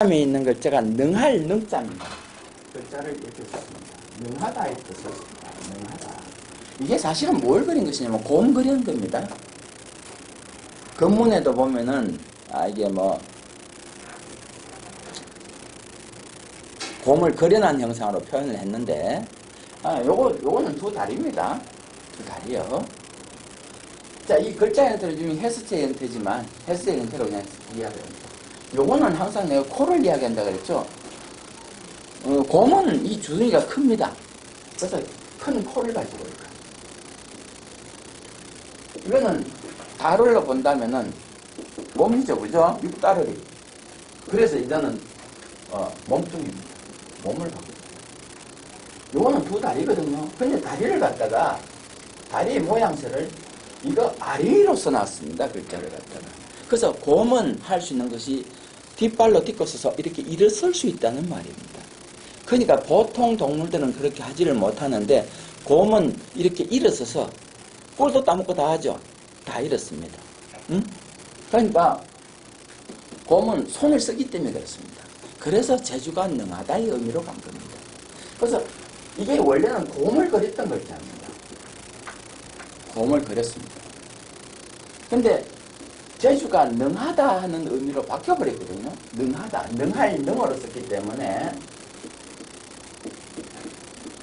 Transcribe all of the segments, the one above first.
다음에 있는 글자가 능할 능자입니다. 글자를 이렇게 썼습니다. 능하다 이렇게 썼습니다. 능하다. 이게 사실은 뭘 그린 것이냐면 곰 그리는 겁니다. 근문에도 보면은 아 이게 뭐 곰을 그려난 형상으로 표현을 했는데 아 요거 요거는 두 다리입니다. 두 다리요. 자, 이 글자 형태를 주면 해수체 형태지만 해수체 형태로 그냥 이해합니다. 요거는 항상 내가 코를 이야기한다 그랬죠. 어, 곰은 이 주둥이가 큽니다. 그래서 큰 코를 가지고 있어요. 이거는 다룰로 본다면은 몸이죠, 그죠? 육다르리. 그래서 이거는 어, 몸뚱입니다. 몸을 있어요. 요거는 두 다리거든요. 근데 다리를 갖다가 다리 모양새를 이거 아리로 써놨습니다. 글자를 갖다가. 그래서 곰은 할 수 있는 것이 뒷발로 딛고 서서 이렇게 일어설 수 있다는 말입니다. 그러니까 보통 동물들은 그렇게 하지를 못하는데 곰은 이렇게 일어서서 꼴도 따먹고 다 하죠. 다 이렇습니다. 응? 그러니까 곰은 손을 쓰기 때문에 그렇습니다. 그래서 제주가 능하다의 의미로 간 겁니다. 그래서 이게 원래는 곰을 그렸던 글자입니다. 곰을 그렸습니다. 근데 제주가 능하다 하는 의미로 바뀌어버렸거든요. 능하다. 능할 능어로 썼기 때문에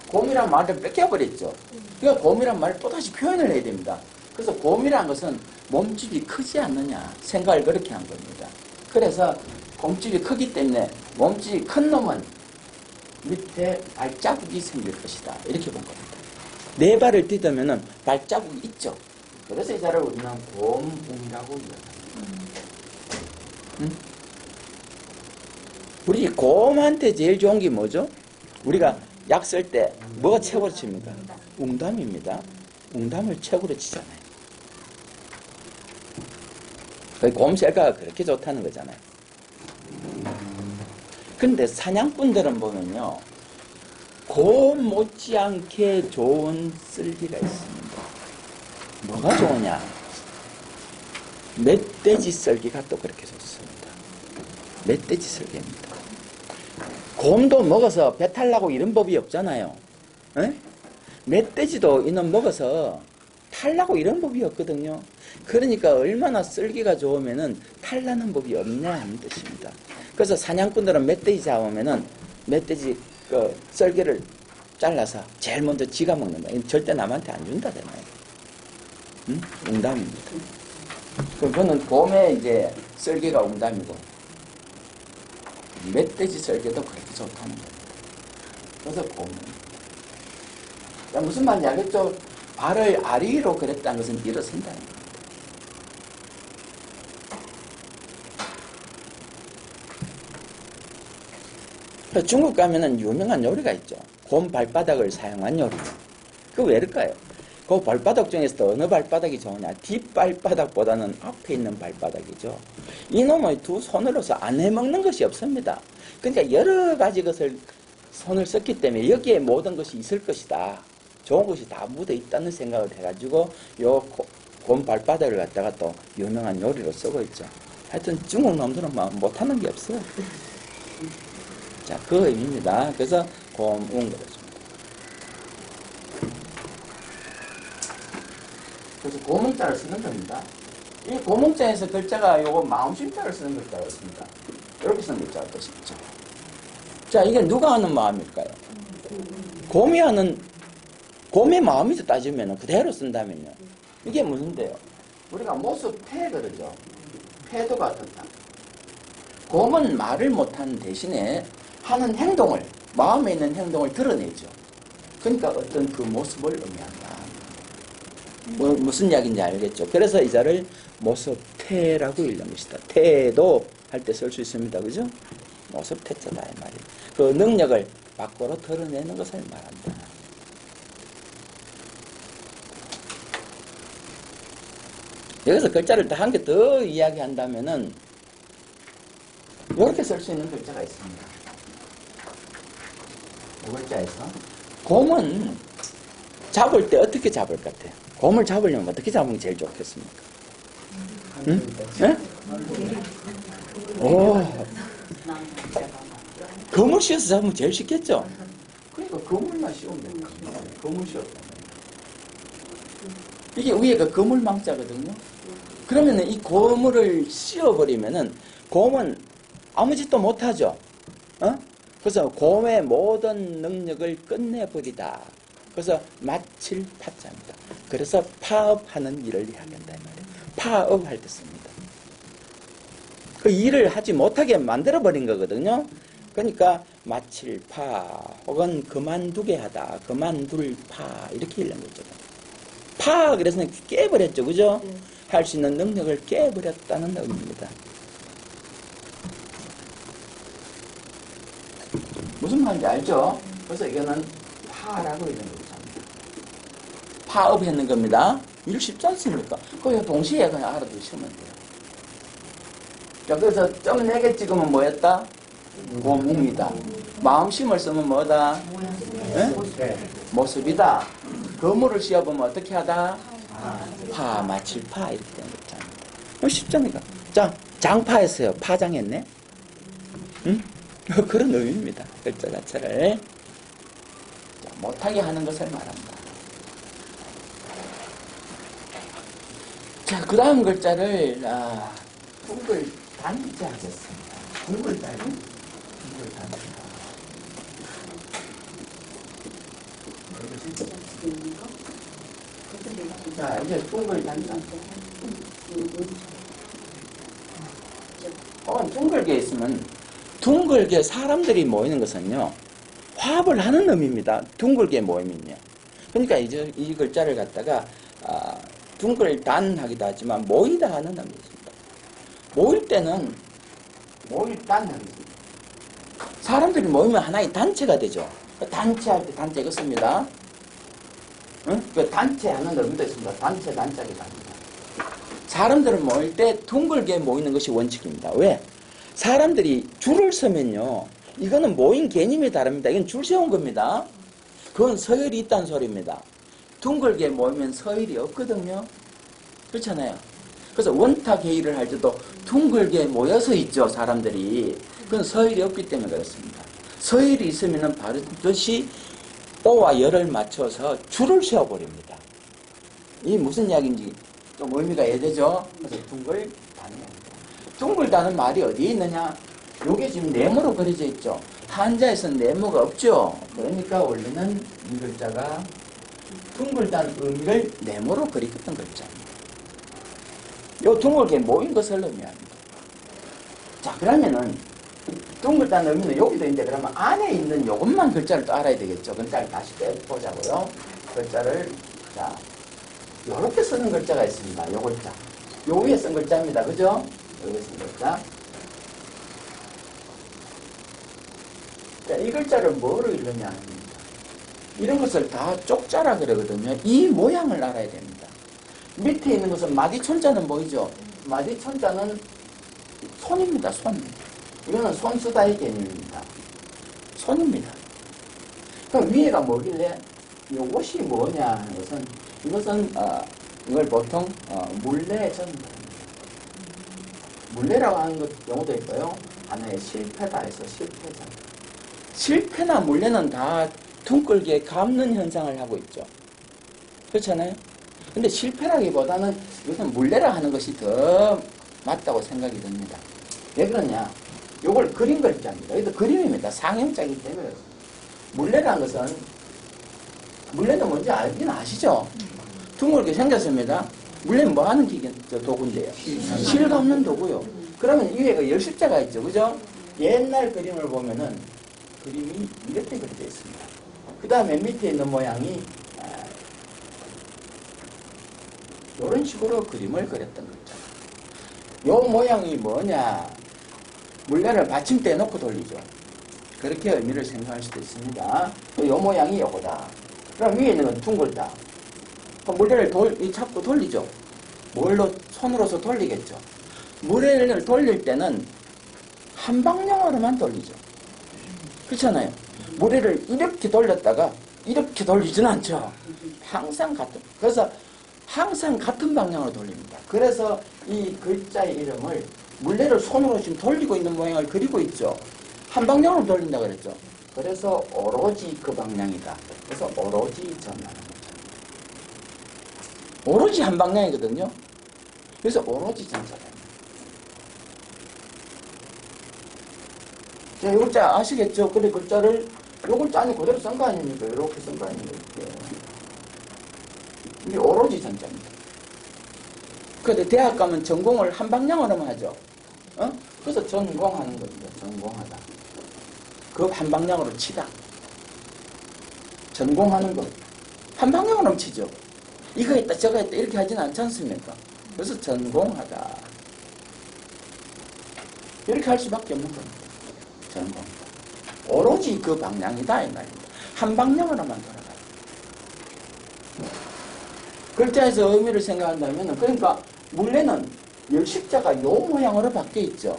곰이란 말을 뺏겨버렸죠. 그러니까 곰이란 말을 또다시 표현을 해야 됩니다. 그래서 곰이란 것은 몸집이 크지 않느냐 생각을 그렇게 한 겁니다. 그래서 몸집이 크기 때문에 몸집이 큰 놈은 밑에 발자국이 생길 것이다. 이렇게 본 겁니다. 네 발을 디디면 발자국이 있죠. 그래서 이 자를 우리는 곰웅이라고 이야기합니다. 응? 우리 곰한테 제일 좋은 게 뭐죠? 우리가 약 쓸 때 뭐가 최고로 칩니까? 웅담입니다. 웅담을 최고로 치잖아요. 그 곰셀가가 그렇게 좋다는 거잖아요. 근데 사냥꾼들은 보면요. 곰 못지않게 좋은 쓸기가 있습니다. 뭐가 좋으냐? 멧돼지 썰기가 또 그렇게 좋습니다. 멧돼지 썰기입니다. 곰도 먹어서 배탈 나고 이런 법이 없잖아요. 에? 멧돼지도 이놈 먹어서 탈 나고 이런 법이 없거든요. 그러니까 얼마나 썰기가 좋으면은 탈 나는 법이 없냐 하는 뜻입니다. 그래서 사냥꾼들은 멧돼지 잡으면은 멧돼지 그 썰기를 잘라서 제일 먼저 지가 먹는다. 절대 남한테 안 준다잖아요. 응? 웅담입니다. 그거는 곰의 이제 썰기가 웅담이고 멧돼지 썰기도 그렇게 좋다는 겁니다. 그래서 곰. 자, 무슨 말인지 알겠죠? 발을 아리로 그렸다는 것은 일어선다는 겁니다. 중국 가면은 유명한 요리가 있죠. 곰 발바닥을 사용한 요리. 그 왜일까요? 그 발바닥 중에서도 어느 발바닥이 좋으냐? 뒷발바닥보다는 앞에 있는 발바닥이죠. 이놈의 두 손으로서 안 해먹는 것이 없습니다. 그러니까 여러 가지 것을 손을 썼기 때문에 여기에 모든 것이 있을 것이다. 좋은 것이 다 묻어 있다는 생각을 해가지고 요 곰 발바닥을 갖다가 또 유명한 요리로 쓰고 있죠. 하여튼 중국 놈들은 막 못하는 게 없어요. 자, 그 의미입니다. 그래서 곰 웅 그러 그래서 고문자를 쓰는 겁니다. 이 고문자에서 글자가 요거 마음심자를 쓰는 글자가 있습니다. 이렇게 쓰는 글자가 또 있죠. 자, 이게 누가 하는 마음일까요? 곰이 하는, 곰의 마음이 따지면 그대로 쓴다면요. 이게 무슨데요? 우리가 모습 폐 그러죠. 폐도가 어떻다. 곰은 말을 못하는 대신에 하는 행동을, 마음에 있는 행동을 드러내죠. 그러니까 어떤 그 모습을 의미한다. 뭐, 무슨 이야기인지 알겠죠. 그래서 이 자를 모습태라고 읽는 것이다. 태도 할 때 쓸 수 있습니다. 그죠? 모습태자다 이 말이에요. 그 능력을 밖으로 드러내는 것을 말한다. 여기서 글자를 한 개 더 이야기한다면은 이렇게 쓸 수 있는 글자가 있습니다. 이 글자에서 곰은 잡을 때 어떻게 잡을 것 같아요? 곰을 잡으려면 어떻게 잡으면 게 제일 좋겠습니까? 응? 예? 오, 거물 씌워서 잡으면 제일 쉽겠죠? 그러니까 거물만 씌우면. 거물 씌웠다. 이게 위에가 거물망자거든요. 그러면은 이 고물을 씌워버리면은 곰은 아무 짓도 못하죠. 어? 그래서 곰의 모든 능력을 끝내버리다. 그래서 마칠 파자입니다. 그래서 파업하는 일을 이야기한다 이 말이에요. 파업할 때 씁니다. 그 일을 하지 못하게 만들어 버린 거거든요. 그러니까 마칠 파 혹은 그만두게 하다, 그만둘 파 이렇게 읽는 거죠. 파 그래서 깨버렸죠, 그죠? 할수 있는 능력을 깨버렸다는 의미입니다. 무슨 말인지 알죠? 그래서 이거는 파라고 이런 거죠. 파업했는 겁니다. 일 쉽지 않습니까? 그거 동시에 그냥 알아두시면 돼요. 자, 그래서 점 4개 찍으면 뭐였다? 고문이다. 마음심을 쓰면 뭐다? 예? 모습이다. 거물을 씌워보면 어떻게 하다? 파, 마칠 파, 이렇게 되는 거잖아요. 어, 쉽잖아요. 자, 장파했어요. 파장했네? 응? 그런 의미입니다. 글자 자체를. 자, 못하게 하는 것을 말합니다. 자, 그 다음 글자를, 아, 둥글 단자 하겠습니다. 둥글 단자. 둥글 단자. 자, 이제 둥글 단자. 어, 둥글게 있으면, 둥글게 사람들이 모이는 것은요, 화합을 하는 의미입니다. 둥글게 모이면요. 그러니까 이제 이 글자를 갖다가, 아, 둥글 단 하기도 하지만, 모이다 하는 의미 있습니다. 모일 때는, 모일 단 하겠습니다. 사람들이 모이면 하나의 단체가 되죠. 그 단체 할 때 단체 이거 씁니다. 응? 그 단체 하는 의미도 있습니다. 단체, 단짝이 다릅니다. 사람들은 모일 때 둥글게 모이는 것이 원칙입니다. 왜? 사람들이 줄을 서면요. 이거는 모인 개념이 다릅니다. 이건 줄 세운 겁니다. 그건 서열이 있다는 소리입니다. 둥글게 모이면 서열이 없거든요. 그렇잖아요. 그래서 원탁 회의를 할 때도 둥글게 모여서 있죠, 사람들이. 그건 서열이 없기 때문에 그렇습니다. 서열이 있으면 바로 뜻이 오와 열을 맞춰서 줄을 세워버립니다. 이 무슨 이야기인지 좀 의미가 이해되죠? 그래서 둥글 단입니다. 둥글 다는 말이 어디에 있느냐? 요게 지금 네모로 그려져 있죠. 한자에서는 네모가 없죠. 그러니까 원래는 이 글자가 둥글다는 의미를 네모로 그리겠던 글자입니다. 요 둥글게 모인 것을 의미합니다. 자, 그러면은 둥글다는 의미는 여기도 있는데 그러면 안에 있는 요것만 글자를 또 알아야 되겠죠. 글자를 다시 빼보자고요. 글자를 자 요렇게 쓰는 글자가 있습니다. 요 글자. 요 위에 쓴 글자입니다. 그죠? 여기 쓴 글자. 자, 이 글자를 뭐로 읽느냐 합니다. 이런 것을 다 쪽자라 그러거든요. 이 모양을 알아야 됩니다. 밑에 있는 것은 마디천자는 뭐이죠? 마디천자는 손입니다. 손. 이거는 손수다의 개념입니다. 손입니다. 그럼 위에가 뭐길래 이것이 뭐냐 하는 것은 이것은 어, 이걸 보통 어, 물레 전입니다. 물레라고 하는 것 용어도 있고요. 하나의 실패다 해서 실패자. 실패나 물레는 다 둥글게 감는 현상을 하고 있죠. 그렇잖아요? 근데 실패라기보다는 이것은 물레라 하는 것이 더 맞다고 생각이 듭니다. 왜 그러냐? 요걸 그림 글자입니다. 이것도 그림입니다. 상형자이기 때문에. 물레라는 것은, 물레는 뭔지 알긴 아시죠? 둥글게 생겼습니다. 물레는 뭐 하는 기계, 저 도구인데요? 실 감는 도구요. 그러면 위에 그 열십자가 있죠. 그죠? 옛날 그림을 보면은 그림이 이렇게 그려져 있습니다. 그 다음에 밑에 있는 모양이, 이런 식으로 그림을 그렸던 거죠. 요 모양이 뭐냐? 물레를 받침대에 놓고 돌리죠. 그렇게 의미를 생각할 수도 있습니다. 요 모양이 요거다. 그럼 위에 있는 건 둥글다. 물레를 돌, 이 잡고 돌리죠. 뭘로, 손으로서 돌리겠죠. 물레를 돌릴 때는 한 방향으로만 돌리죠. 그렇잖아요. 물레를 이렇게 돌렸다가 이렇게 돌리지는 않죠. 항상 같은, 그래서 항상 같은 방향으로 돌립니다. 그래서 이 글자의 이름을 물레를 손으로 지금 돌리고 있는 모양을 그리고 있죠. 한 방향으로 돌린다 그랬죠. 그래서 오로지 그 방향이다. 그래서 오로지 전하는 거죠. 오로지 한 방향이거든요. 그래서 오로지 전자다. 자, 요 글자 아시겠죠? 근데 글자를 요 글자 안에 그대로 쓴 거 아닙니까? 이렇게 쓴 거 아닙니까? 이게 오로지 전자입니다. 근데 대학 가면 전공을 한 방향으로만 하죠. 어? 그래서 전공하는 겁니다. 전공하다. 그 한 방향으로 치다. 전공하는 것. 한 방향으로 치죠. 이거 했다, 저거 했다, 이렇게 하지는 않지 않습니까? 그래서 전공하다. 이렇게 할 수밖에 없는 겁니다. 전공. 오로지 그 방향이다, 이 말입니다. 한 방향으로만 돌아가요. 글자에서 의미를 생각한다면, 그러니까, 물레는 열십자가 요 모양으로 바뀌어 있죠.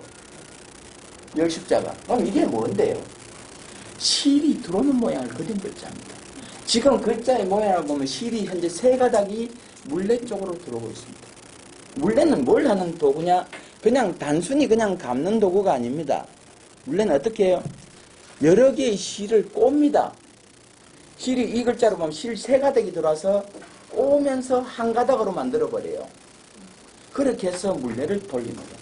열십자가. 그럼 이게 뭔데요? 실이 들어오는 모양을 그린 글자입니다. 지금 글자의 모양을 보면 실이 현재 세 가닥이 물레 쪽으로 들어오고 있습니다. 물레는 뭘 하는 도구냐? 그냥 단순히 그냥 감는 도구가 아닙니다. 물레는 어떻게 해요? 여러 개의 실을 꼽니다. 실이 이 글자로 보면 실 세 가닥이 들어와서 꼬면서 한 가닥으로 만들어버려요. 그렇게 해서 물레를 돌리는 거예요.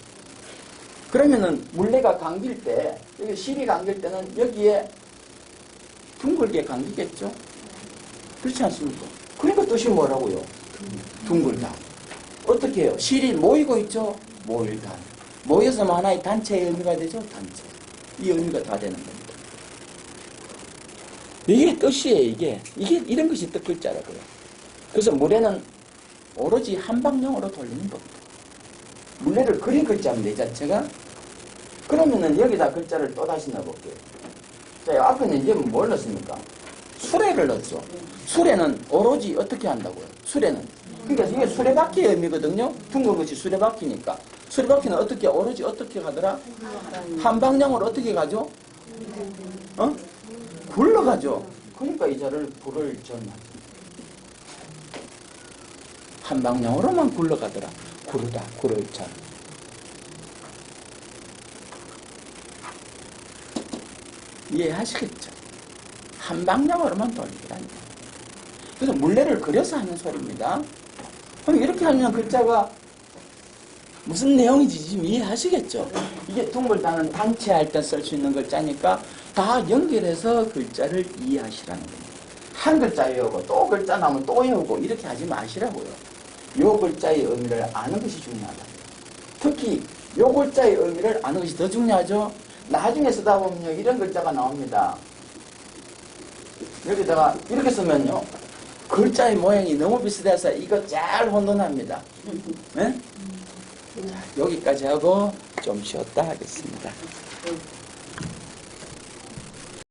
그러면은 물레가 감길 때, 여기 실이 감길 때는 여기에 둥글게 감기겠죠? 그렇지 않습니까? 그러니까 뜻이 뭐라고요? 둥글다. 어떻게 해요? 실이 모이고 있죠? 모일다. 모여서 뭐 하나의 단체의 의미가 되죠? 단체. 이 의미가 다 되는 겁니다. 이게 뜻이에요, 이게. 이게, 이런 것이 뜻 글자라고요. 그래서 물에는 오로지 한 방향으로 돌리는 겁니다. 물레를 그린 글자입니다, 이 자체가. 그러면은 여기다 글자를 또 다시 넣어볼게요. 자, 앞에는 이제 뭘 넣습니까? 수레를 넣었어. 수레는 오로지 어떻게 한다고요? 수레는. 그러니까 이게 수레바퀴의 의미거든요. 둥근 것이 수레바퀴니까. 수레바퀴는 어떻게, 오로지 어떻게 가더라? 한 방향으로 어떻게 가죠? 어? 굴러가죠. 그러니까 이 자를 불을 전하죠. 한 방향으로만 굴러가더라. 구르다, 구를 전. 이해하시겠죠? 한 방향으로만 거예요. 그래서 물레를 그려서 하는 소리입니다. 그럼 이렇게 하면 글자가 무슨 내용인지 지금 이해하시겠죠? 이게 둥글다는 단체 할 때 쓸 수 있는 글자니까 다 연결해서 글자를 이해하시라는 겁니다. 한 글자 외우고 또 글자 나오면 또 외우고 이렇게 하지 마시라고요. 요 글자의 의미를 아는 것이 중요하다. 특히 요 글자의 의미를 아는 것이 더 중요하죠. 나중에 쓰다 보면요 이런 글자가 나옵니다. 여기다가 이렇게 쓰면요 글자의 모양이 너무 비슷해서 이거 잘 혼돈합니다. 네? 자, 여기까지 하고 좀 쉬었다 하겠습니다.